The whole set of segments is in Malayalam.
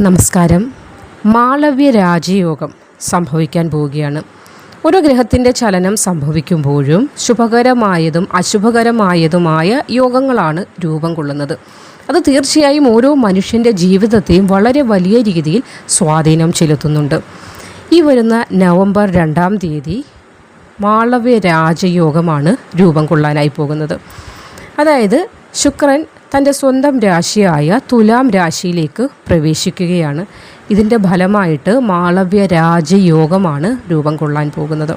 നമസ്കാരം. മാളവ്യ രാജയോഗം സംഭവിക്കാൻ പോവുകയാണ്. ഒരു ഗ്രഹത്തിന്റെ ചലനം സംഭവിക്കുമ്പോഴും ശുഭകരമായതും അശുഭകരമായതുമായ യോഗങ്ങളാണ് രൂപം കൊള്ളുന്നത്. അത് തീർച്ചയായും ഓരോ മനുഷ്യന്റെ ജീവിതത്തെയും വളരെ വലിയ രീതിയിൽ സ്വാധീനം ചെലുത്തുന്നുണ്ട്. ഈ വരുന്ന നവംബർ രണ്ടാം തീയതി മാളവ്യ രാജയോഗമാണ് രൂപം കൊള്ളാനായി പോകുന്നത്. അതായത് ശുക്രൻ തന്റെ സ്വന്തം രാശിയായ തുലാം രാശിയിലേക്ക് പ്രവേശിക്കുകയാണ്. ഇതിന്റെ ഫലമായിട്ട് മാളവ്യ രാജയോഗമാണ് രൂപം കൊള്ളാൻ പോകുന്നത്.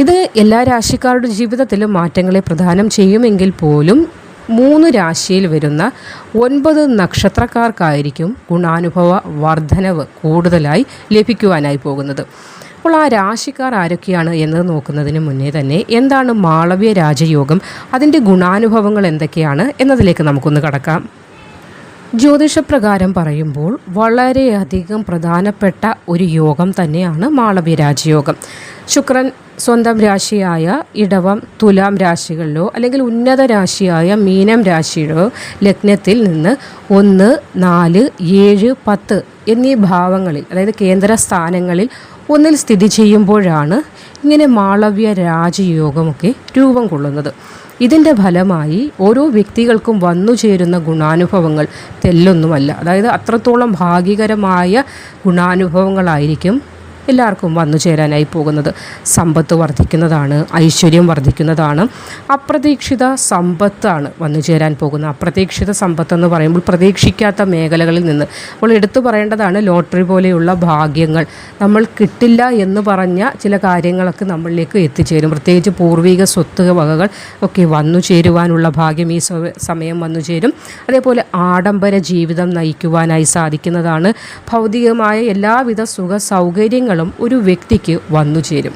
ഇത് എല്ലാ രാശിക്കാരുടെ ജീവിതത്തിലും മാറ്റങ്ങളെ പ്രധാനം ചെയ്യുമെങ്കിൽ പോലും മൂന്ന് രാശിയിൽ വരുന്ന ഒൻപത് നക്ഷത്രക്കാർക്കായിരിക്കും ഗുണാനുഭവ വർധനവ് കൂടുതലായി ലഭിക്കുവാനായി പോകുന്നത്. അപ്പോൾ ആ രാശിക്കാർ ആരൊക്കെയാണ് എന്നത് നോക്കുന്നതിന് മുന്നേ തന്നെ എന്താണ് മാളവ്യ രാജയോഗം? അതിന്റെ ഗുണാനുഭവങ്ങൾ എന്തൊക്കെയാണ്? എന്നതിലേക്ക് നമുക്കൊന്ന് കടക്കാം. ജ്യോതിഷപ്രകാരം പറയുമ്പോൾ വളരെയധികം പ്രധാനപ്പെട്ട ഒരു യോഗം തന്നെയാണ് മാളവ്യ രാജയോഗം. ശുക്രൻ സ്വന്തം രാശിയായ ഇടവം തുലാം രാശികളിലോ അല്ലെങ്കിൽ ഉന്നത രാശിയായ മീനം രാശിയിലോ ലഗ്നത്തിൽ നിന്ന് ഒന്ന് നാല് ഏഴ് പത്ത് എന്നീ ഭാവങ്ങളിൽ അതായത് കേന്ദ്ര സ്ഥാനങ്ങളിൽ ഒന്നിൽ സ്ഥിതി ചെയ്യുമ്പോഴാണ് ഇങ്ങനെ മാളവ്യ രാജയോഗമൊക്കെ രൂപം കൊള്ളുന്നത്. ഇതിന്റെ ഫലമായി ഓരോ വ്യക്തികൾക്കും വന്നു ചേരുന്ന ഗുണാനുഭവങ്ങൾ തെല്ലൊന്നുമല്ല. അതായത് അത്രത്തോളം ഭാഗികരമായ ഗുണാനുഭവങ്ങളായിരിക്കും എല്ലാവർക്കും വന്നു ചേരാനായി പോകുന്നത്. സമ്പത്ത് വർദ്ധിക്കുന്നതാണ് ഐശ്വര്യം വർദ്ധിക്കുന്നതാണ്. അപ്രതീക്ഷിത സമ്പത്താണ് വന്നു ചേരാൻ പോകുന്നത്. അപ്രതീക്ഷിത സമ്പത്ത് എന്ന് പറയുമ്പോൾ പ്രതീക്ഷിക്കാത്ത മേഖലകളിൽ നിന്ന്. അപ്പോൾ എടുത്തു പറയേണ്ടതാണ് ലോട്ടറി പോലെയുള്ള ഭാഗ്യങ്ങൾ. നമ്മൾ കിട്ടില്ല എന്ന് പറഞ്ഞ ചില കാര്യങ്ങളൊക്കെ നമ്മളിലേക്ക് എത്തിച്ചേരും. പ്രത്യേകിച്ച് പൂർവിക സ്വത്ത് വകകൾ ഒക്കെ വന്നു ചേരുവാനുള്ള ഭാഗ്യം ഈ സമയം വന്നു ചേരും. അതേപോലെ ആഡംബര ജീവിതം നയിക്കുവാനായി സാധിക്കുന്നതാണ്. ഭൗതികമായ എല്ലാവിധ സുഖ സൗകര്യങ്ങളും ഒരു വ്യക്തിക്ക് വന്നു ചേരും.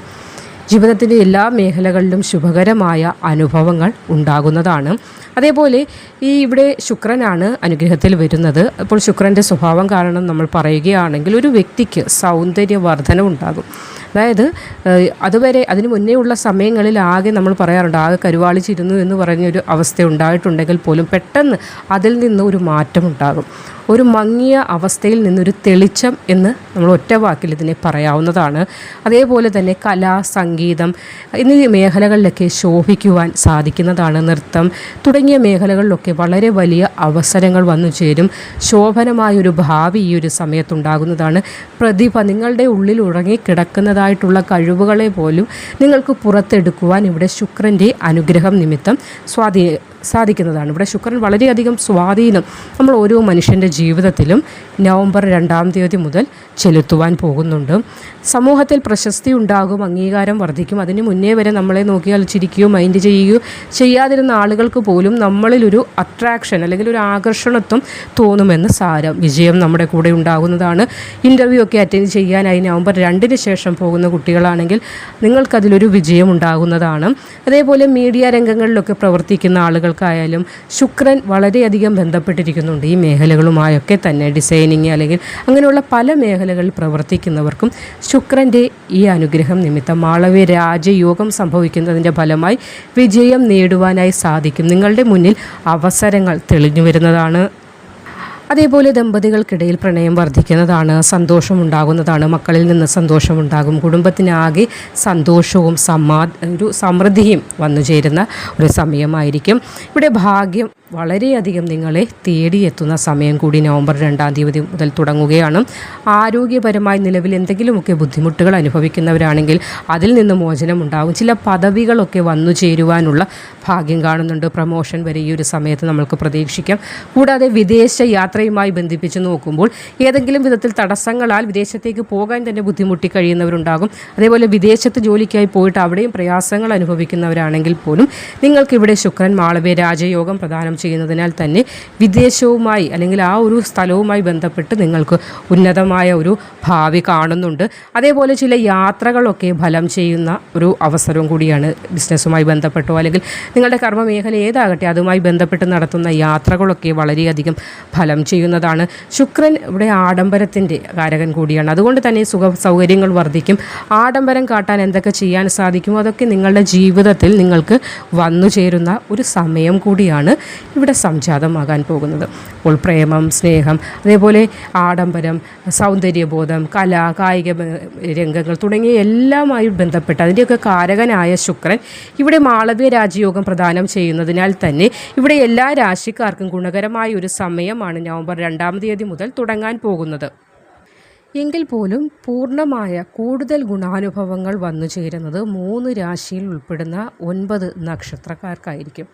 ജീവിതത്തിന്റെ എല്ലാ മേഖലകളിലും ശുഭകരമായ അനുഭവങ്ങൾ ഉണ്ടാകുന്നതാണ്. അതേപോലെ ഈ ഇവിടെ ശുക്രനാണ് അനുഗ്രഹത്തിൽ വരുന്നത്. അപ്പോൾ ശുക്രന്റെ സ്വഭാവം കാരണം നമ്മൾ പറയുകയാണെങ്കിൽ ഒരു വ്യക്തിക്ക് സൗന്ദര്യവർദ്ധന ഉണ്ടാകും അതായത് അതുവരെ അതിന് മുന്നേ ഉള്ള സമയങ്ങളിൽ ആകെ നമ്മൾ പറയാറുണ്ട് ആകെ കരുവാളിച്ചിരുന്നു എന്ന് പറഞ്ഞൊരു അവസ്ഥ ഉണ്ടായിട്ടുണ്ടെങ്കിൽ പോലും പെട്ടെന്ന് അതിൽ നിന്ന് ഒരു മാറ്റമുണ്ടാകും ഒരു മങ്ങിയ അവസ്ഥയിൽ നിന്നൊരു തെളിച്ചം എന്ന് നമ്മൾ ഒറ്റ വാക്കിൽ ഇതിനെ പറയാവുന്നതാണ്. അതേപോലെ തന്നെ കല സംഗീതം എന്നീ മേഖലകളിലൊക്കെ ശോഭിക്കുവാൻ സാധിക്കുന്നതാണ് നൃത്തം. തുടങ്ങിയ മേഖലകളിലൊക്കെ വളരെ വലിയ അവസരങ്ങൾ വന്നു ചേരും. ശോഭനമായൊരു ഭാവി ഈ ഒരു സമയത്തുണ്ടാകുന്നതാണ്. പ്രതിഭ നിങ്ങളുടെ ഉള്ളിൽ ഉറങ്ങിക്കിടക്കുന്നതായിട്ടുള്ള കഴിവുകളെ പോലും നിങ്ങൾക്ക് പുറത്തെടുക്കുവാൻ ഇവിടെ ശുക്രന്റെ അനുഗ്രഹം നിമിത്തം സ്വാധീ സാധിക്കുന്നതാണ്. ഇവിടെ ശുക്രൻ വളരെയധികം സ്വാധീനം നമ്മൾ ഓരോ മനുഷ്യന്റെ ജീവിതത്തിലും നവംബർ രണ്ടാം തീയതി മുതൽ ചെലുത്തുവാൻ പോകുന്നുണ്ട്. സമൂഹത്തിൽ പ്രശസ്തി ഉണ്ടാകും അംഗീകാരം വർദ്ധിക്കും. അതിന് മുന്നേ വരെ നമ്മളെ നോക്കിയാൽ ചിരിക്കുകയോ മൈൻഡ് ചെയ്യുകയോ ചെയ്യാതിരുന്ന ആളുകൾക്ക് പോലും നമ്മളിലൊരു അട്രാക്ഷൻ അല്ലെങ്കിൽ ഒരു ആകർഷണത്വം തോന്നുമെന്ന് സാരം വിജയം നമ്മുടെ കൂടെ ഉണ്ടാകുന്നതാണ്. ഇന്റർവ്യൂ ഒക്കെ അറ്റൻഡ് ചെയ്യാനായി നവംബർ രണ്ടിന് ശേഷം പോകുന്ന കുട്ടികളാണെങ്കിൽ നിങ്ങൾക്കതിലൊരു വിജയം ഉണ്ടാകുന്നതാണ്. അതേപോലെ മീഡിയ രംഗങ്ങളിലൊക്കെ പ്രവർത്തിക്കുന്ന ആളുകൾക്കായാലും ശുക്രൻ വളരെയധികം ബന്ധപ്പെട്ടിരിക്കുന്നുണ്ട്. ഈ മേഖലകളുമായൊക്കെ തന്നെ ഡിസൈനിങ് അല്ലെങ്കിൽ അങ്ങനെയുള്ള പല മേഖലകളിൽ പ്രവർത്തിക്കുന്നവർക്കും ശുക്രന്റെ ഈ അനുഗ്രഹം നിമിത്തം മാളവ്യ രാജയോഗം സംഭവിക്കുന്നതിന്റെ ഫലമായി വിജയം നേടുവാനായി സാധിക്കും. നിങ്ങളുടെ മുന്നിൽ അവസരങ്ങൾ തെളിഞ്ഞു വരുന്നതാണ് അതേപോലെ ദമ്പതികൾക്കിടയിൽ പ്രണയം വർദ്ധിക്കുന്നതാണ് സന്തോഷമുണ്ടാകുന്നതാണ് മക്കളിൽ നിന്ന് സന്തോഷമുണ്ടാകും കുടുംബത്തിനാകെ സന്തോഷവും സമാ ഒരു സമൃദ്ധിയും വന്നു ചേരുന്ന ഒരു സമയമായിരിക്കും. ഇവിടെ ഭാഗ്യം വളരെയധികം നിങ്ങളെ തേടിയെത്തുന്ന സമയം കൂടി നവംബർ രണ്ടാം തീയതി മുതൽ തുടങ്ങുകയാണ്. ആരോഗ്യപരമായി നിലവിൽ എന്തെങ്കിലുമൊക്കെ ബുദ്ധിമുട്ടുകൾ അനുഭവിക്കുന്നവരാണെങ്കിൽ അതിൽ നിന്ന് മോചനം ഉണ്ടാകും ചില പദവികളൊക്കെ വന്നു ചേരുവാനുള്ള ഭാഗ്യം കാണുന്നുണ്ട്. പ്രമോഷൻ വരെ ഈ ഒരു സമയത്ത് നമ്മൾക്ക് പ്രതീക്ഷിക്കാം. കൂടാതെ വിദേശ യാത്രയുമായി ബന്ധിപ്പിച്ച് നോക്കുമ്പോൾ ഏതെങ്കിലും വിധത്തിൽ തടസ്സങ്ങളാൽ വിദേശത്തേക്ക് പോകാൻ തന്നെ ബുദ്ധിമുട്ടി കഴിയുന്നവരുണ്ടാകും. അതേപോലെ വിദേശത്ത് ജോലിക്കായി പോയിട്ട് അവിടെയും പ്രയാസങ്ങൾ അനുഭവിക്കുന്നവരാണെങ്കിൽ പോലും നിങ്ങൾക്കിവിടെ ശുക്രൻ മാളവ്യ രാജയോഗം പ്രദാനം ചെയ്യുന്നതിനാൽ തന്നെ വിദേശവുമായി അല്ലെങ്കിൽ ആ ഒരു സ്ഥലവുമായി ബന്ധപ്പെട്ട് നിങ്ങൾക്ക് ഉന്നതമായ ഒരു ഭാവി കാണുന്നുണ്ട്. അതേപോലെ ചില യാത്രകളൊക്കെ ഫലം ചെയ്യുന്ന ഒരു അവസരവും കൂടിയാണ് ബിസിനസ്സുമായി ബന്ധപ്പെട്ടോ അല്ലെങ്കിൽ നിങ്ങളുടെ കർമ്മ മേഖല ഏതാകട്ടെ അതുമായി ബന്ധപ്പെട്ട് നടത്തുന്ന യാത്രകളൊക്കെ വളരെയധികം ഫലം ചെയ്യുന്നതാണ്. ശുക്രൻ ഇവിടെ ആഡംബരത്തിന്റെ കാരകൻ കൂടിയാണ്. അതുകൊണ്ട് തന്നെ സുഖ സൗകര്യങ്ങൾ വർദ്ധിക്കും. ആഡംബരം കാട്ടാൻ എന്തൊക്കെ ചെയ്യാൻ സാധിക്കുമോ? അതൊക്കെ നിങ്ങളുടെ ജീവിതത്തിൽ നിങ്ങൾക്ക് വന്നു ചേരുന്ന ഒരു സമയം കൂടിയാണ് ഇവിടെ സംജാതമാകാൻ പോകുന്നത്. അപ്പോൾ പ്രേമം സ്നേഹം അതേപോലെ ആഡംബരം സൗന്ദര്യബോധം കല കായിക രംഗങ്ങൾ തുടങ്ങിയ എല്ലാമായി ബന്ധപ്പെട്ട് അതിന്റെയൊക്കെ കാരകനായ ശുക്രൻ ഇവിടെ മാളവ്യ രാജയോഗം പ്രദാനം ചെയ്യുന്നതിനാൽ തന്നെ ഇവിടെ എല്ലാ രാശിക്കാർക്കും ഗുണകരമായ ഒരു സമയമാണ് നവംബർ രണ്ടാം തീയതി മുതൽ തുടങ്ങാൻ പോകുന്നത്. എങ്കിൽ പോലും പൂർണമായ കൂടുതൽ ഗുണാനുഭവങ്ങൾ വന്നു ചേരുന്നത് മൂന്ന് രാശിയിൽ ഉൾപ്പെടുന്ന ഒൻപത് നക്ഷത്രക്കാർക്കായിരിക്കും.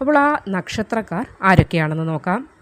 അപ്പോൾ ആ നക്ഷത്രക്കാർ ആരൊക്കെയാണെന്ന് നോക്കാം.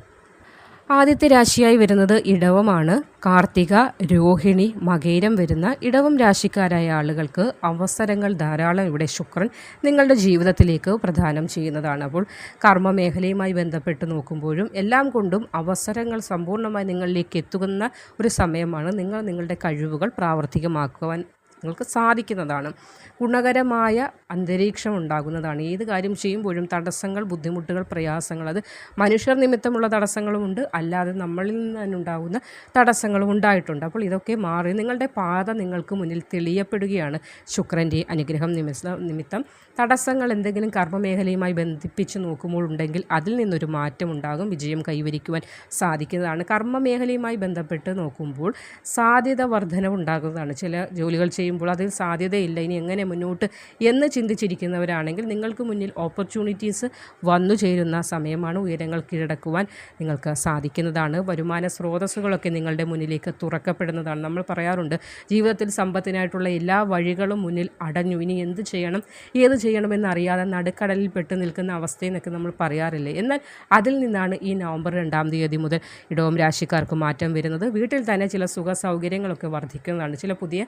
ആദ്യത്തെ രാശിയായി വരുന്നത് ഇടവമാണ്. കാർത്തിക രോഹിണി മകേരം വരുന്ന ഇടവം രാശിക്കാരായ ആളുകൾക്ക് അവസരങ്ങൾ ധാരാളം ഇവിടെ ശുക്രൻ നിങ്ങളുടെ ജീവിതത്തിലേക്ക് പ്രധാനം ചെയ്യുന്നതാണ്. അപ്പോൾ കർമ്മ മേഖലയുമായി ബന്ധപ്പെട്ട് നോക്കുമ്പോഴും എല്ലാം കൊണ്ടും അവസരങ്ങൾ സമ്പൂർണമായി നിങ്ങളിലേക്ക് എത്തുന്ന ഒരു സമയമാണ്. നിങ്ങൾ നിങ്ങളുടെ കഴിവുകൾ പ്രാവർത്തികമാക്കുവാൻ നിങ്ങൾക്ക് സാധിക്കുന്നതാണ്. ഗുണകരമായ അന്തരീക്ഷം ഉണ്ടാകുന്നതാണ്. ഏത് കാര്യം ചെയ്യുമ്പോഴും തടസ്സങ്ങൾ ബുദ്ധിമുട്ടുകൾ പ്രയാസങ്ങൾ അത് മനുഷ്യർ നിമിത്തമുള്ള തടസ്സങ്ങളുമുണ്ട് അല്ലാതെ നമ്മളിൽ നിന്നുണ്ടാകുന്ന തടസ്സങ്ങളും ഉണ്ടായിട്ടുണ്ട്. അപ്പോൾ ഇതൊക്കെ മാറി നിങ്ങളുടെ പാത നിങ്ങൾക്ക് മുന്നിൽ തെളിയപ്പെടുകയാണ് ശുക്രന്റെ അനുഗ്രഹം നിമിത്ത നിമിത്തം. തടസ്സങ്ങൾ എന്തെങ്കിലും കർമ്മമേഖലയുമായി ബന്ധിപ്പിച്ച് നോക്കുമ്പോൾ ഉണ്ടെങ്കിൽ അതിൽ നിന്നൊരു മാറ്റം ഉണ്ടാകും. വിജയം കൈവരിക്കുവാൻ സാധിക്കുന്നതാണ്. കർമ്മമേഖലയുമായി ബന്ധപ്പെട്ട് നോക്കുമ്പോൾ സാധ്യത വർധനവുണ്ടാകുന്നതാണ്. ചില ജോലികൾ ചെയ്യുമ്പോൾ അതിൽ സാധ്യതയില്ല. ഇനി എങ്ങനെ മുന്നോട്ട് എന്ന് ചിന്തിച്ചിരിക്കുന്നവരാണെങ്കിൽ നിങ്ങൾക്ക് മുന്നിൽ ഓപ്പർച്യൂണിറ്റീസ് വന്നു ചേരുന്ന സമയമാണ് ഉയരങ്ങൾ കീഴടക്കുവാൻ നിങ്ങൾക്ക് സാധിക്കുന്നതാണ്. വരുമാന സ്രോതസ്സുകളൊക്കെ നിങ്ങളുടെ മുന്നിലേക്ക് തുറക്കപ്പെടുന്നതാണ്. നമ്മൾ പറയാറുണ്ട് ജീവിതത്തിൽ സമ്പത്തിനായിട്ടുള്ള എല്ലാ വഴികളും മുന്നിൽ അടഞ്ഞു. ഇനി എന്ത് ചെയ്യണം? ഏത് ചെയ്യണമെന്നറിയാതെ നടുക്കടലിൽ പെട്ട് നിൽക്കുന്ന അവസ്ഥയെന്നൊക്കെ നമ്മൾ പറയാറില്ലേ? എന്നാൽ അതിൽ നിന്നാണ് ഈ നവംബർ രണ്ടാം തീയതി മുതൽ ഇടവം രാശിക്കാർക്ക് മാറ്റം വരുന്നത്. വീട്ടിൽ തന്നെ ചില സുഖ സൗകര്യങ്ങളൊക്കെ വർദ്ധിക്കുന്നതാണ്. ചില പുതിയ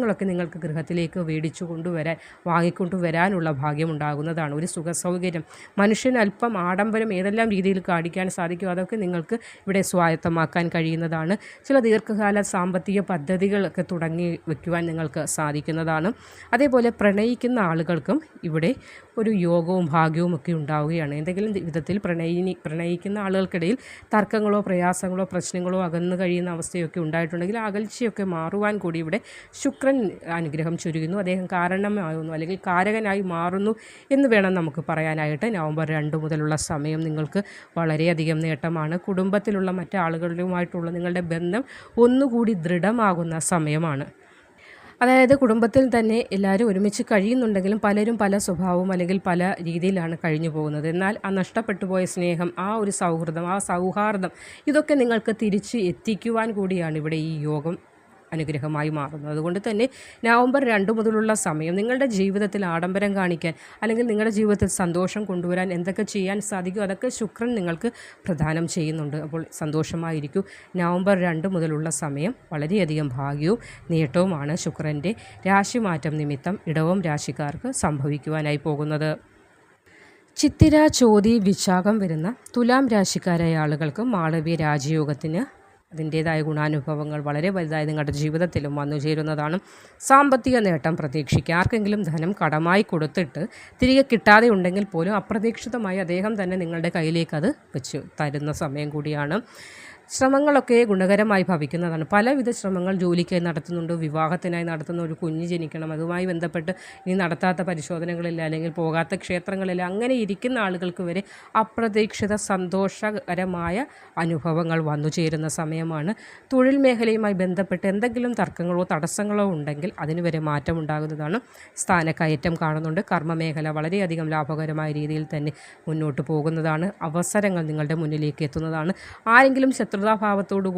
കാര്യങ്ങളൊക്കെ നിങ്ങൾക്ക് ഗൃഹത്തിലേക്ക് മേടിച്ചു കൊണ്ടുവരാൻ വാങ്ങിക്കൊണ്ടുവരാനുള്ള ഭാഗ്യം ഭാഗ്യമുണ്ടാകുന്നതാണ്. ഒരു സുഖ സൗകര്യം അല്പം ആഡംബരം ഏതെല്ലാം രീതിയിൽ കാണിക്കാൻ സാധിക്കും അതൊക്കെ നിങ്ങൾക്ക് ഇവിടെ സ്വായത്തമാക്കാൻ കഴിയുന്നതാണ്. ചില ദീർഘകാല സാമ്പത്തിക പദ്ധതികളൊക്കെ തുടങ്ങി വയ്ക്കുവാൻ നിങ്ങൾക്ക് സാധിക്കുന്നതാണ്. അതേപോലെ പ്രണയിക്കുന്ന ആളുകൾക്കും ഇവിടെ ഒരു യോഗവും ഭാഗ്യവും ഒക്കെ ഉണ്ടാവുകയാണ്. എന്തെങ്കിലും വിധത്തിൽ പ്രണയിനി പ്രണയിക്കുന്ന ആളുകൾക്കിടയിൽ തർക്കങ്ങളോ പ്രയാസങ്ങളോ പ്രശ്നങ്ങളോ അകന്നു കഴിയുന്ന അവസ്ഥയൊക്കെ ഉണ്ടായിട്ടുണ്ടെങ്കിൽ അകൽച്ചയൊക്കെ മാറുവാൻ കൂടി ഇവിടെ അനുഗ്രഹം ചുരുങ്ങുന്നു അദ്ദേഹം കാരണമാകുന്നു അല്ലെങ്കിൽ കാരകനായി മാറുന്നു എന്ന് വേണം നമുക്ക് പറയാനായിട്ട്. നവംബർ രണ്ട് മുതലുള്ള സമയം നിങ്ങൾക്ക് വളരെയധികം നേട്ടമാണ്. കുടുംബത്തിലുള്ള മറ്റാളുകളുമായിട്ടുള്ള നിങ്ങളുടെ ബന്ധം ഒന്നുകൂടി ദൃഢമാകുന്ന സമയമാണ്. അതായത് കുടുംബത്തിൽ തന്നെ എല്ലാവരും ഒരുമിച്ച് കഴിയുന്നുണ്ടെങ്കിലും പലരും പല സ്വഭാവവും അല്ലെങ്കിൽ പല രീതിയിലാണ് കഴിഞ്ഞു പോകുന്നത്. എന്നാൽ ആ നഷ്ടപ്പെട്ടു പോയ സ്നേഹം ആ ഒരു സൗഹൃദം ആ സൗഹാർദ്ദം ഇതൊക്കെ നിങ്ങൾക്ക് തിരിച്ച് എത്തിക്കുവാൻ കൂടിയാണ് ഇവിടെ ഈ യോഗം. അനുഗ്രഹമായി മാറുന്നു. അതുകൊണ്ട് തന്നെ നവംബർ രണ്ട് മുതലുള്ള സമയം നിങ്ങളുടെ ജീവിതത്തിൽ ആഡംബരം കാണിക്കാൻ അല്ലെങ്കിൽ നിങ്ങളുടെ ജീവിതത്തിൽ സന്തോഷം കൊണ്ടുവരാൻ എന്തൊക്കെ ചെയ്യാൻ സാധിക്കും അതൊക്കെ ശുക്രൻ നിങ്ങൾക്ക് പ്രദാനം ചെയ്യുന്നുണ്ട്. അപ്പോൾ സന്തോഷമായിരിക്കും. നവംബർ രണ്ട് മുതലുള്ള സമയം വളരെയധികം ഭാഗ്യവും നേട്ടവുമാണ് ശുക്രന്റെ രാശിമാറ്റം നിമിത്തം ഇടവം രാശിക്കാർക്ക് സംഭവിക്കുവാനായി പോകുന്നത്. ചിത്തിര ചോതി വിശാഖം വരുന്ന തുലാം രാശിക്കാരായ ആളുകൾക്ക് മാളവ്യ രാജയോഗത്തിന് അതിന്റേതായ ഗുണാനുഭവങ്ങൾ വളരെ വലുതായി നിങ്ങളുടെ ജീവിതത്തിലും വന്നു ചേരുന്നതാണ്. സാമ്പത്തിക നേട്ടം പ്രതീക്ഷിക്കുക. ആർക്കെങ്കിലും ധനം കടമായി കൊടുത്തിട്ട് തിരികെ കിട്ടാതെ ഉണ്ടെങ്കിൽ പോലും അപ്രതീക്ഷിതമായി അദ്ദേഹം തന്നെ നിങ്ങളുടെ കയ്യിലേക്ക് അത് വെച്ച് തരുന്ന സമയം കൂടിയാണ്. ശ്രമങ്ങളൊക്കെ ഗുണകരമായി ഭവിക്കുന്നതാണ്. പലവിധ ശ്രമങ്ങൾ ജോലിക്കായി നടത്തുന്നുണ്ട്. വിവാഹത്തിനായി നടത്തുന്ന ഒരു കുഞ്ഞ് ജനിക്കണം. അതുമായി ബന്ധപ്പെട്ട് ഇനി നടത്താത്ത പരിശോധനകളില്ല അല്ലെങ്കിൽ പോകാത്ത ക്ഷേത്രങ്ങളിൽ അങ്ങനെ ഇരിക്കുന്ന ആളുകൾക്ക് വരെ അപ്രതീക്ഷിത സന്തോഷകരമായ അനുഭവങ്ങൾ വന്നു ചേരുന്ന സമയമാണ്. തൊഴിൽ മേഖലയുമായി ബന്ധപ്പെട്ട് എന്തെങ്കിലും തർക്കങ്ങളോ തടസ്സങ്ങളോ ഉണ്ടെങ്കിൽ അതിന് വരെ മാറ്റം ഉണ്ടാകുന്നതാണ് സ്ഥാനക്കയറ്റം കാണുന്നുണ്ട്. കർമ്മമേഖല വളരെയധികം ലാഭകരമായ രീതിയിൽ തന്നെ മുന്നോട്ട് പോകുന്നതാണ്. അവസരങ്ങൾ നിങ്ങളുടെ മുന്നിലേക്ക് എത്തുന്നതാണ്. ആരെങ്കിലും ശത്രുതാഭാവത്തോടു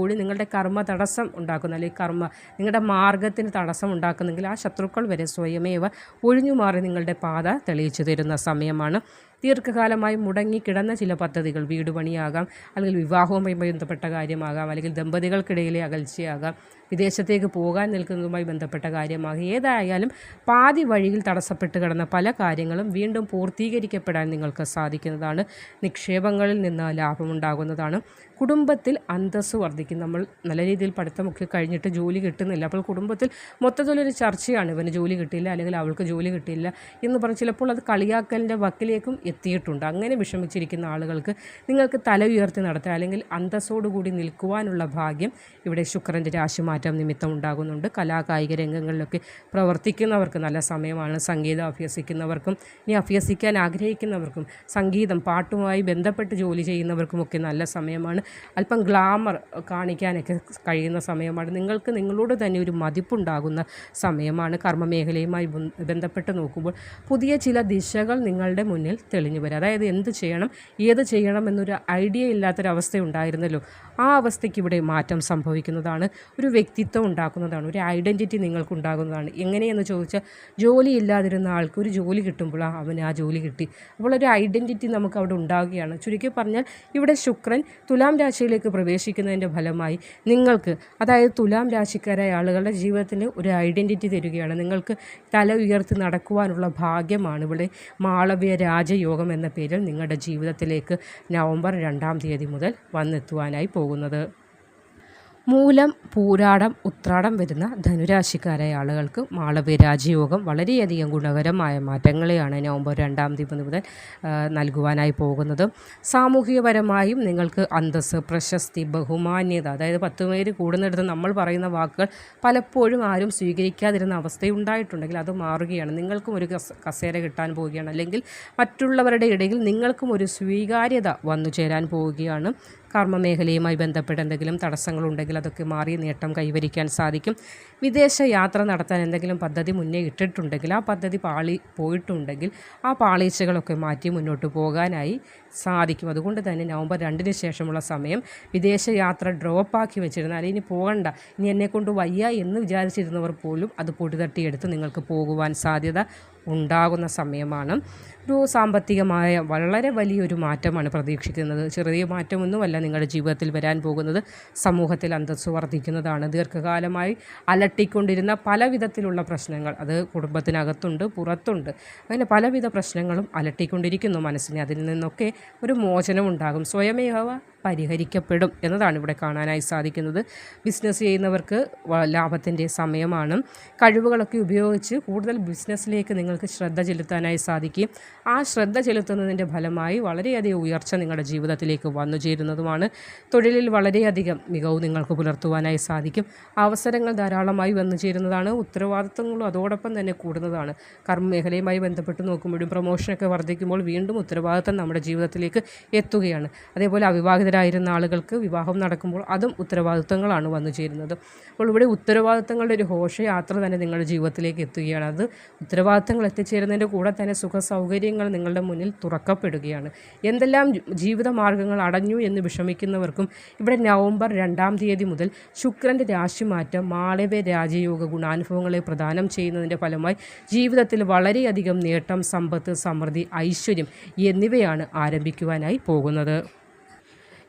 കൂടി നിങ്ങളുടെ കർമ്മ തടസ്സം ഉണ്ടാക്കുന്ന അല്ലെങ്കിൽ കർമ്മ നിങ്ങളുടെ മാർഗത്തിന് തടസ്സം ഉണ്ടാക്കുന്നെങ്കിൽ ആ ശത്രുക്കൾ വരെ സ്വയമേവ ഒഴിഞ്ഞു മാറി നിങ്ങളുടെ പാത തെളിയിച്ചു തരുന്ന സമയമാണ്. ദീർഘകാലമായി മുടങ്ങിക്കിടന്ന ചില പദ്ധതികൾ വീട് പണിയാകാം അല്ലെങ്കിൽ വിവാഹവുമായി ബന്ധപ്പെട്ട കാര്യമാകാം അല്ലെങ്കിൽ ദമ്പതികൾക്കിടയിലെ അകൽച്ചയാകാം വിദേശത്തേക്ക് പോകാൻ നിൽക്കുന്നതുമായി ബന്ധപ്പെട്ട കാര്യമാകാം. ഏതായാലും പാതി വഴിയിൽ തടസ്സപ്പെട്ട് കിടന്ന പല കാര്യങ്ങളും വീണ്ടും പൂർത്തീകരിക്കപ്പെടാൻ നിങ്ങൾക്ക് സാധിക്കുന്നതാണ്. നിക്ഷേപങ്ങളിൽ നിന്ന് ലാഭമുണ്ടാകുന്നതാണ്. കുടുംബത്തിൽ അന്തസ്സ് വർദ്ധിക്കും. നമ്മൾ നല്ല രീതിയിൽ പഠിത്തമൊക്കെ കഴിഞ്ഞിട്ട് ജോലി കിട്ടുന്നില്ല. അപ്പോൾ കുടുംബത്തിൽ മൊത്തത്തിലൊരു ചർച്ചയാണ്. ഇവന് ജോലി കിട്ടിയില്ല അല്ലെങ്കിൽ അവൾക്ക് ജോലി കിട്ടിയില്ല എന്ന് പറഞ്ഞ് ചിലപ്പോൾ അത് കളിയാക്കലിന്റെ വക്കിലേക്കും എത്തിയിട്ടുണ്ട്. അങ്ങനെ വിഷമിച്ചിരിക്കുന്ന ആളുകൾക്ക് നിങ്ങൾക്ക് തല ഉയർത്തി നടത്തുക അല്ലെങ്കിൽ അന്തസ്സോടുകൂടി നിൽക്കുവാനുള്ള ഭാഗ്യം ഇവിടെ ശുക്രന്റെ രാശിമാറ്റം നിമിത്തം ഉണ്ടാകുന്നുണ്ട്. കലാകായിക രംഗങ്ങളിലൊക്കെ പ്രവർത്തിക്കുന്നവർക്ക് നല്ല സമയമാണ്. സംഗീതം അഭ്യസിക്കുന്നവർക്കും ഇനി അഭ്യസിക്കാൻ ആഗ്രഹിക്കുന്നവർക്കും സംഗീതം പാട്ടുമായി ബന്ധപ്പെട്ട് ജോലി ചെയ്യുന്നവർക്കുമൊക്കെ നല്ല സമയമാണ്. അല്പം ഗ്ലാമർ കാണിക്കാനൊക്കെ കഴിയുന്ന സമയമാണ്. നിങ്ങൾക്ക് നിങ്ങളോട് തന്നെ ഒരു മതിപ്പുണ്ടാകുന്ന സമയമാണ്. കർമ്മമേഖലയുമായി ബന്ധപ്പെട്ട് നോക്കുമ്പോൾ പുതിയ ചില ദിശകൾ നിങ്ങളുടെ മുന്നിൽ തെളിഞ്ഞു വരും. അതായത് എന്ത് ചെയ്യണം ഏത് ചെയ്യണം എന്നൊരു ഐഡിയ ഇല്ലാത്തൊരവസ്ഥ ഉണ്ടായിരുന്നല്ലോ ആ അവസ്ഥയ്ക്ക് ഇവിടെ മാറ്റം സംഭവിക്കുന്നതാണ് ഒരു വ്യക്തിത്വം ഉണ്ടാക്കുന്നതാണ് ഒരു ഐഡന്റിറ്റി നിങ്ങൾക്കുണ്ടാകുന്നതാണ്. എങ്ങനെയെന്ന് ചോദിച്ചാൽ ജോലി ഇല്ലാതിരുന്ന ആൾക്ക് ഒരു ജോലി കിട്ടുമ്പോൾ അവന് ആ ജോലി കിട്ടി. അപ്പോൾ ഒരു ഐഡന്റിറ്റി നമുക്ക് അവിടെ ഉണ്ടാവുകയാണ്. ചുരുക്കി പറഞ്ഞാൽ ഇവിടെ ശുക്രൻ തുലാം രാശിയിലേക്ക് പ്രവേശിക്കുന്നതിന്റെ ഫലമായി നിങ്ങൾക്ക് അതായത് തുലാം രാശിക്കാരായ ആളുകളുടെ ജീവിതത്തിന് ഒരു ഐഡന്റിറ്റി തരികയാണ്. നിങ്ങൾക്ക് തല ഉയർത്തി നടക്കുവാനുള്ള ഭാഗ്യമാണ് ഇവിടെ മാളവ്യ രാജയോഗം. എന്ന പേരിൽ നിങ്ങളുടെ ജീവിതത്തിലേക്ക് നവംബർ രണ്ടാം തീയതി മുതൽ വന്നെത്തുവാനായി പോകുന്നത്. മൂലം പൂരാടം ഉത്രാടം വരുന്ന ധനുരാശിക്കാരായ ആളുകൾക്ക് മാളവ്യ രാജയോഗം വളരെയധികം ഗുണകരമായ മാറ്റങ്ങളെയാണ് നവംബർ രണ്ടാം തീയതി മുതൽ നൽകുവാനായി പോകുന്നത്. സാമൂഹികപരമായും നിങ്ങൾക്ക് അന്തസ് പ്രശസ്തി ബഹുമാന്യത അതായത് പത്ത് പേര് കൂടുന്നിടത്ത് നമ്മൾ പറയുന്ന വാക്കുകൾ പലപ്പോഴും ആരും സ്വീകരിക്കാതിരുന്ന അവസ്ഥയുണ്ടായിട്ടുണ്ടെങ്കിൽ അത് മാറുകയാണ്. നിങ്ങൾക്കും ഒരു കസേര കിട്ടാൻ പോവുകയാണ്. അല്ലെങ്കിൽ മറ്റുള്ളവരുടെ ഇടയിൽ നിങ്ങൾക്കും ഒരു സ്വീകാര്യത വന്നു ചേരാൻ പോവുകയാണ്. കർമ്മമേഖലയുമായി ബന്ധപ്പെട്ട് എന്തെങ്കിലും തടസ്സങ്ങളുണ്ടെങ്കിൽ അതൊക്കെ മാറി നേട്ടം കൈവരിക്കാൻ സാധിക്കും. വിദേശ യാത്ര നടത്താൻ എന്തെങ്കിലും പദ്ധതി മുന്നേ ഇട്ടിട്ടുണ്ടെങ്കിൽ ആ പദ്ധതി പാളി പോയിട്ടുണ്ടെങ്കിൽ ആ പാളീച്ചകളൊക്കെ മാറ്റി മുന്നോട്ട് പോകാനായി സാധിക്കും. അതുകൊണ്ട് തന്നെ നവംബർ രണ്ടിന് ശേഷമുള്ള സമയം വിദേശ യാത്ര ഡ്രോപ്പാക്കി വെച്ചിരുന്നാൽ ഇനി പോകണ്ട. ഇനി എന്നെക്കൊണ്ട് വയ്യ എന്ന് വിചാരിച്ചിരുന്നവർ പോലും അത് പൊടിതട്ടിയെടുത്ത് നിങ്ങൾക്ക് പോകുവാൻ സാധ്യത ഉണ്ടാകുന്ന സമയമാണ്. ഒരു സാമ്പത്തികമായ വളരെ വലിയൊരു മാറ്റമാണ് പ്രതീക്ഷിക്കുന്നത്. ചെറിയ മാറ്റമൊന്നുമല്ല നിങ്ങളുടെ ജീവിതത്തിൽ വരാൻ പോകുന്നത്. സമൂഹത്തിൽ അന്തസ്സ് വർദ്ധിക്കുന്നതാണ്. ദീർഘകാലമായി അലട്ടിക്കൊണ്ടിരുന്ന പല വിധത്തിലുള്ള പ്രശ്നങ്ങൾ. അത് കുടുംബത്തിനകത്തുണ്ട് പുറത്തുണ്ട്. അങ്ങനെ പലവിധ പ്രശ്നങ്ങളും അലട്ടിക്കൊണ്ടിരിക്കുന്നു മനസ്സിനെ. അതിൽ നിന്നൊക്കെ ഒരു മോചനം ഉണ്ടാകും സ്വയമേവ പരിഹരിക്കപ്പെടും എന്നതാണ് ഇവിടെ കാണാനായി സാധിക്കുന്നത്. ബിസിനസ് ചെയ്യുന്നവർക്ക് ലാഭത്തിന്റെ സമയമാണ്. കഴിവുകളൊക്കെ ഉപയോഗിച്ച് കൂടുതൽ ബിസിനസ്സിലേക്ക് നിങ്ങൾക്ക് ശ്രദ്ധ ചെലുത്താനായി സാധിക്കും. ആ ശ്രദ്ധ ചെലുത്തുന്നതിന്റെ ഫലമായി വളരെയധികം ഉയർച്ച നിങ്ങളുടെ ജീവിതത്തിലേക്ക് വന്നു ചേരുന്നതുമാണ്. തൊഴിലിൽ വളരെയധികം മികവ് നിങ്ങൾക്ക് പുലർത്തുവാനായി സാധിക്കും. അവസരങ്ങൾ ധാരാളമായി വന്നു ചേരുന്നതാണ്. ഉത്തരവാദിത്തങ്ങളും അതോടൊപ്പം തന്നെ കൂടുന്നതാണ്. കർമ്മ മേഖലയുമായി ബന്ധപ്പെട്ട് നോക്കുമ്പോഴും പ്രൊമോഷനൊക്കെ വർദ്ധിക്കുമ്പോൾ വീണ്ടും ഉത്തരവാദിത്തം നമ്മുടെ ജീവിതത്തിലേക്ക് എത്തുകയാണ്. അതേപോലെ അവിവാഹിതരായിരുന്ന ആളുകൾക്ക് വിവാഹം നടക്കുമ്പോൾ അതും ഉത്തരവാദിത്തങ്ങളാണ് വന്നു ചേരുന്നത്. അപ്പോൾ ഇവിടെ ഉത്തരവാദിത്തങ്ങളുടെ ഒരു ഘോഷയാത്ര തന്നെ നിങ്ങളുടെ ജീവിതത്തിലേക്ക് എത്തുകയാണ്. അത് ഉത്തരവാദിത്തങ്ങൾ എത്തിച്ചേരുന്നതിന്റെ കൂടെ തന്നെ സുഖ സൗകര്യങ്ങൾ നിങ്ങളുടെ മുന്നിൽ തുറക്കപ്പെടുകയാണ്. എന്തെല്ലാം ജീവിത മാർഗങ്ങൾ അടഞ്ഞു എന്ന് വിഷമിക്കുന്നവർക്കും ഇവിടെ നവംബർ രണ്ടാം തീയതി മുതൽ ശുക്രന്റെ രാശിമാറ്റം മാളവ്യ രാജയോഗ ഗുണാനുഭവങ്ങളെ പ്രദാനം ചെയ്യുന്നതിന്റെ ഫലമായി ജീവിതത്തിൽ വളരെയധികം നേട്ടം സമ്പത്ത് സമൃദ്ധി ഐശ്വര്യം എന്നിവയാണ് ആരംഭിക്കുവാനായി പോകുന്നത്.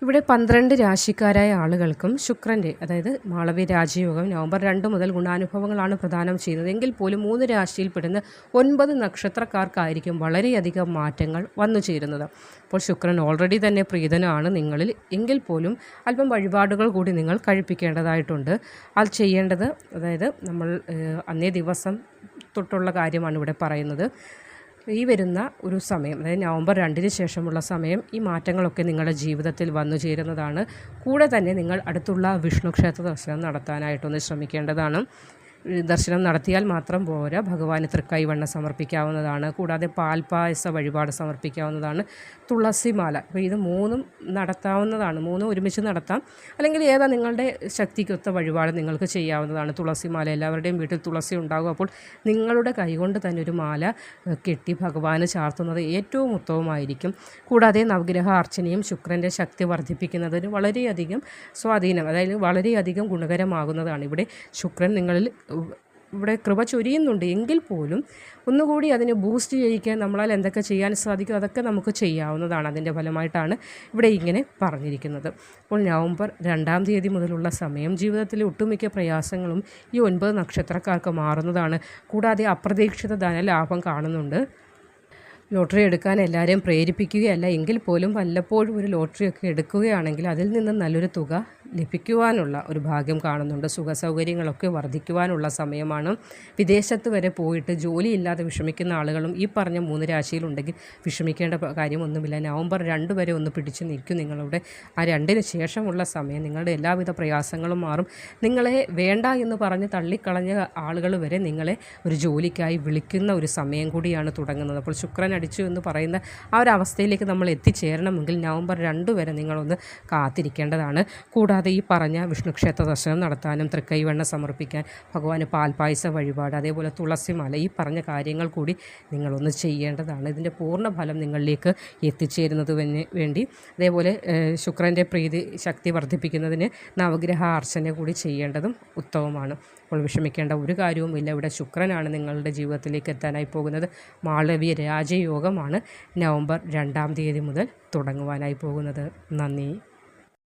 ഇവിടെ പന്ത്രണ്ട് രാശിക്കാരായ ആളുകൾക്കും ശുക്രന്റെ അതായത് മാളവി രാജയോഗം നവംബർ രണ്ട് മുതൽ ഗുണാനുഭവങ്ങളാണ് പ്രദാനം ചെയ്യുന്നത്. എങ്കിൽ പോലും മൂന്ന് രാശിയിൽപ്പെടുന്ന ഒൻപത് നക്ഷത്രക്കാർക്കായിരിക്കും വളരെയധികം മാറ്റങ്ങൾ വന്നു ചേരുന്നത്. അപ്പോൾ ശുക്രൻ ഓൾറെഡി തന്നെ പ്രീതനാണ് നിങ്ങളിൽ. എങ്കിൽ പോലും അല്പം വഴിപാടുകൾ കൂടി നിങ്ങൾ കഴിപ്പിക്കേണ്ടതായിട്ടുണ്ട്. അത് ചെയ്യേണ്ടത് അതായത് നമ്മൾ അന്നേ ദിവസം തൊട്ടുള്ള കാര്യമാണ് ഇവിടെ പറയുന്നത്. ഈ വരുന്ന ഒരു സമയം അതായത് നവംബർ രണ്ടിന് ശേഷമുള്ള സമയം ഈ മാറ്റങ്ങളൊക്കെ നിങ്ങളുടെ ജീവിതത്തിൽ വന്നു ചേരുന്നതാണ്. കൂടെ തന്നെ നിങ്ങൾ അടുത്തുള്ള വിഷ്ണു ക്ഷേത്ര ദർശനം നടത്താനായിട്ടൊന്ന് ശ്രമിക്കേണ്ടതാണ്. ദർശനം നടത്തിയാൽ മാത്രം പോരാ. ഭഗവാന് തൃക്കൈവണ്ണ സമർപ്പിക്കാവുന്നതാണ്. കൂടാതെ പാൽപായസ വഴിപാട് സമർപ്പിക്കാവുന്നതാണ്. തുളസിമാല. അപ്പോൾ ഇത് മൂന്നും നടത്താവുന്നതാണ്. മൂന്നും ഒരുമിച്ച് നടത്താം. അല്ലെങ്കിൽ ഏതാ നിങ്ങളുടെ ശക്തിക്കൊത്ത വഴിപാട് നിങ്ങൾക്ക് ചെയ്യാവുന്നതാണ്. തുളസിമാല. എല്ലാവരുടെയും വീട്ടിൽ തുളസി ഉണ്ടാകും. അപ്പോൾ നിങ്ങളുടെ കൈകൊണ്ട് തന്നെ ഒരു മാല കെട്ടി ഭഗവാന് ചാർത്തുന്നത് ഏറ്റവും ഉത്തമമായിരിക്കും. കൂടാതെ നവഗ്രഹ അർച്ചനയും ശുക്രന്റെ ശക്തി വർദ്ധിപ്പിക്കുന്നതിന് വളരെയധികം സ്വാധീനം അതായത് വളരെയധികം ഗുണകരമാകുന്നതാണ്. ഇവിടെ ശുക്രൻ നിങ്ങളിൽ ഇവിടെ കൃപ ചൊരിയുന്നുണ്ട് എങ്കിൽ പോലും ഒന്നുകൂടി അതിനെ ബൂസ്റ്റ് ചെയ്യിക്കാൻ നമ്മളാൽ എന്തൊക്കെ ചെയ്യാൻ സാധിക്കും അതൊക്കെ നമുക്ക് ചെയ്യാവുന്നതാണ് അതിന്റെ ഫലമായിട്ടാണ് ഇവിടെ ഇങ്ങനെ പറഞ്ഞിരിക്കുന്നത്. അപ്പോൾ നവംബർ രണ്ടാം തീയതി മുതലുള്ള സമയം ജീവിതത്തിലെ ഒട്ടുമിക്ക പ്രയാസങ്ങളും ഈ ഒൻപത് നക്ഷത്രക്കാർക്ക് മാറുന്നതാണ്. കൂടാതെ അപ്രതീക്ഷിത ധനലാഭം കാണുന്നുണ്ട്. ലോട്ടറി എടുക്കാൻ എല്ലാവരെയും പ്രേരിപ്പിക്കുകയല്ല. എങ്കിൽ പോലും വല്ലപ്പോഴും ഒരു ലോട്ടറിയൊക്കെ എടുക്കുകയാണെങ്കിൽ അതിൽ നിന്ന് നല്ലൊരു തുക ലഭിക്കുവാനുള്ള ഒരു ഭാഗ്യം കാണുന്നുണ്ട്. സുഖ സൗകര്യങ്ങളൊക്കെ വർദ്ധിക്കുവാനുള്ള സമയമാണ്. വിദേശത്ത് വരെ പോയിട്ട് ജോലിയില്ലാതെ വിഷമിക്കുന്ന ആളുകളും ഈ പറഞ്ഞ മൂന്ന് രാശിയിലുണ്ടെങ്കിൽ വിഷമിക്കേണ്ട കാര്യമൊന്നുമില്ല. നവംബർ രണ്ട് വരെ ഒന്ന് പിടിച്ചു നിൽക്കും. നിങ്ങളുടെ ആ രണ്ടിന് ശേഷമുള്ള സമയം നിങ്ങളുടെ എല്ലാവിധ പ്രയാസങ്ങളും മാറും. നിങ്ങളെ വേണ്ട എന്ന് പറഞ്ഞ് തള്ളിക്കളഞ്ഞ ആളുകൾ വരെ നിങ്ങളെ ഒരു ജോലിക്കായി വിളിക്കുന്ന ഒരു സമയം കൂടിയാണ് തുടങ്ങുന്നത്. അപ്പോൾ ശുക്രൻ അടിച്ചു എന്ന് പറയുന്ന ആ ഒരു അവസ്ഥയിലേക്ക് നമ്മൾ എത്തിച്ചേരണമെങ്കിൽ നവംബർ രണ്ട് വരെ നിങ്ങളൊന്ന് കാത്തിരിക്കേണ്ടതാണ്. കൂടാതെ ഈ പറഞ്ഞ വിഷ്ണുക്ഷേത്ര ദർശനം നടത്താനും തൃക്കൈവെണ്ണ സമർപ്പിക്കാൻ ഭഗവാന് പാൽപായസ വഴിപാട് അതേപോലെ തുളസിമാല ഈ പറഞ്ഞ കാര്യങ്ങൾ കൂടി നിങ്ങളൊന്ന് ചെയ്യേണ്ടതാണ്. ഇതിന്റെ പൂർണ ഫലം നിങ്ങളിലേക്ക് എത്തിച്ചേരുന്നത് വേണ്ടി. അതേപോലെ ശുക്രന്റെ പ്രീതി ശക്തി വർദ്ധിപ്പിക്കുന്നതിന് നവഗ്രഹ അർച്ചന കൂടി ചെയ്യേണ്ടതും ഉത്തമമാണ്. അപ്പോൾ വിഷമിക്കേണ്ട ഒരു കാര്യവും ഇല്ല. ഇവിടെ ശുക്രനാണ് നിങ്ങളുടെ ജീവിതത്തിലേക്ക് എത്താനായി പോകുന്നത്. മാളവ്യ രാജയോഗമാണ് നവംബർ രണ്ടാം തീയതി മുതൽ തുടങ്ങുവാനായി പോകുന്നത്. നന്ദി.